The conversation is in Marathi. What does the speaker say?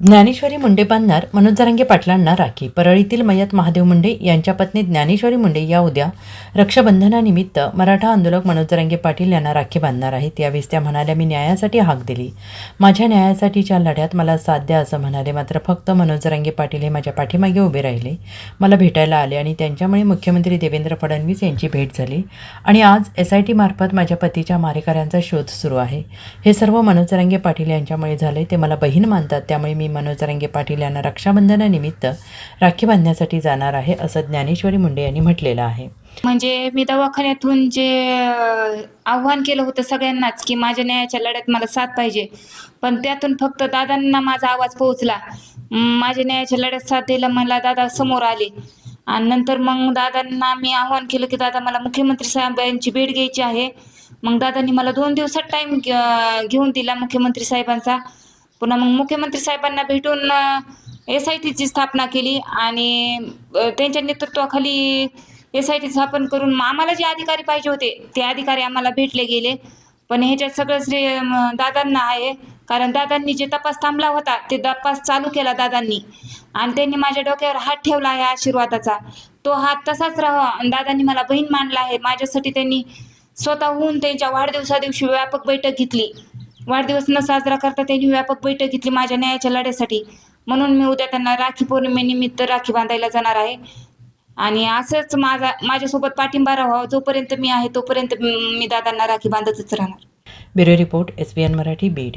ज्ञानेश्वरी मुंडे बांधणार मनोज जरांगे पाटलांना राखी. परळीतील मयत महादेव मुंडे यांच्या पत्नी ज्ञानेश्वरी मुंडे या उद्या रक्षाबंधनानिमित्त मराठा आंदोलक मनोज जरांगे पाटील यांना राखी बांधणार आहेत. यावेळेस त्या म्हणाल्या मी न्यायासाठी हाक दिली. माझ्या न्यायासाठीच्या लढ्यात मला साथ द्या असं म्हणाले. मात्र फक्त मनोज जरांगे पाटील हे माझ्या पाठीमागे उभे राहिले. मला भेटायला आले आणि त्यांच्यामुळे मुख्यमंत्री देवेंद्र फडणवीस यांची भेट झाली. आणि आज एस आय टी मार्फत माझ्या पतीच्या मारेकऱ्यांचा शोध सुरू आहे. हे सर्व मनोज जरांगे पाटील यांच्यामुळे झाले. ते मला बहीण मानतात. त्यामुळे मी मनोज रंगे पाटील यांना रक्षाबंधनानिमित्त राखी बांधण्यासाठी जाणार आहे असं ज्ञानेश्वरी मुंडे यांनी म्हटलेलं आहे. म्हणजे मी दवाखान्यातून जे आव्हान केलं होतं सगळ्यांनाच की माझ्या न्यायाच्या लढ्यात मला साथ पाहिजे. पण त्यातून फक्त दादांना माझा आवाज पोहोचला. माझ्या न्यायाच्या लढ्यात साथ द्यायला मला दादा समोर आले. आणि नंतर मग दादांना मी आव्हान केलं की दादा मला मुख्यमंत्री साहेबांची भेट घ्यायची आहे. मग दादांनी मला दोन दिवसात टाईम घेऊन दिला मुख्यमंत्री साहेबांचा. पुन्हा मग मुख्यमंत्री साहेबांना भेटून एस आय टीची स्थापना केली आणि त्यांच्या नेतृत्वाखाली एस आय टी स्थापन करून आम्हाला जे अधिकारी पाहिजे होते ते अधिकारी आम्हाला भेटले गेले. पण ह्याच्यात सगळं श्रेय दादांना आहे. कारण दादांनी जे तपास थांबला होता ते तपास चालू केला दादांनी. आणि त्यांनी माझ्या डोक्यावर हात ठेवला आहे आशीर्वादाचा. तो हात तसाच राहा आणि दादांनी मला बहीण मानला आहे. माझ्यासाठी त्यांनी स्वतःहून त्यांच्या वाढदिवसा दिवशी व्यापक बैठक घेतली. वाढदिवस न साजरा करता त्यांनी व्यापक बैठक घेतली माझ्या न्यायाच्या लढ्यासाठी. म्हणून मी उद्या त्यांना राखी पौर्णिमेनिमित्त राखी बांधायला जाणार आहे. आणि असंच माझा माझ्यासोबत पाठिंबा राहावा. जोपर्यंत मी आहे तोपर्यंत मी दादांना राखी बांधतच राहणार. Bureau report S B N Marathi Beed.